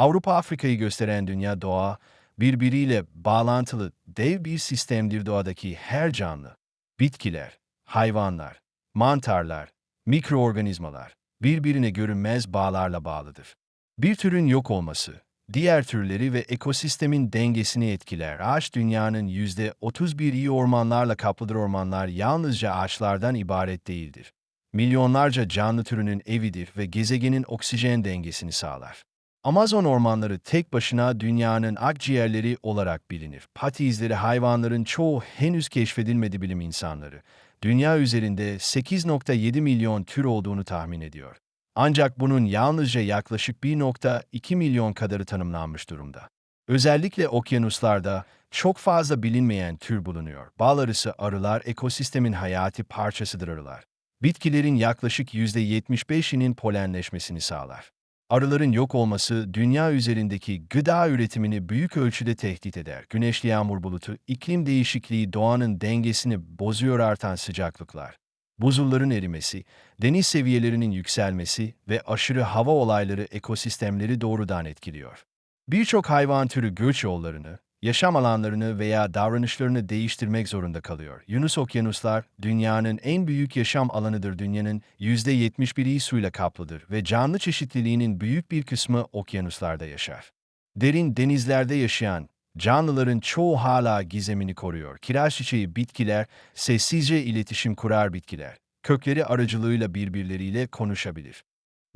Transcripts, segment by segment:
Avrupa Afrika'yı gösteren dünya doğa, birbiriyle bağlantılı dev bir sistemdir doğadaki her canlı. Bitkiler, hayvanlar, mantarlar, mikroorganizmalar birbirine görünmez bağlarla bağlıdır. Bir türün yok olması, diğer türleri ve ekosistemin dengesini etkiler. Ağaç dünyanın yüzde 31 iyi ormanlarla kaplıdır ormanlar yalnızca ağaçlardan ibaret değildir. Milyonlarca canlı türünün evidir ve gezegenin oksijen dengesini sağlar. Amazon ormanları tek başına dünyanın akciğerleri olarak bilinir. Pati izleri hayvanların çoğu henüz keşfedilmedi bilim insanları. Dünya üzerinde 8.7 milyon tür olduğunu tahmin ediyor. Ancak bunun yalnızca yaklaşık 1.2 milyon kadarı tanımlanmış durumda. Özellikle okyanuslarda çok fazla bilinmeyen tür bulunuyor. Bal arısı arılar ekosistemin hayati parçasıdır arılar. Bitkilerin yaklaşık %75'inin polenleşmesini sağlar. Arıların yok olması dünya üzerindeki gıda üretimini büyük ölçüde tehdit eder. Güneşli yağmur bulutu, iklim değişikliği doğanın dengesini bozuyor artan sıcaklıklar. Buzulların erimesi, deniz seviyelerinin yükselmesi ve aşırı hava olayları ekosistemleri doğrudan etkiliyor. Birçok hayvan türü göç yollarını, yaşam alanlarını veya davranışlarını değiştirmek zorunda kalıyor. Yunus okyanuslar dünyanın en büyük yaşam alanıdır. Dünyanın %71'i suyla kaplıdır ve canlı çeşitliliğinin büyük bir kısmı okyanuslarda yaşar. Derin denizlerde yaşayan canlıların çoğu hala gizemini koruyor. Kiraz çiçeği bitkiler sessizce iletişim kurar bitkiler. Kökleri aracılığıyla birbirleriyle konuşabilir.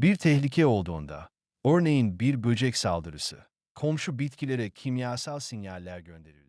Bir tehlike olduğunda, örneğin bir böcek saldırısı, komşu bitkilere kimyasal sinyaller gönderir.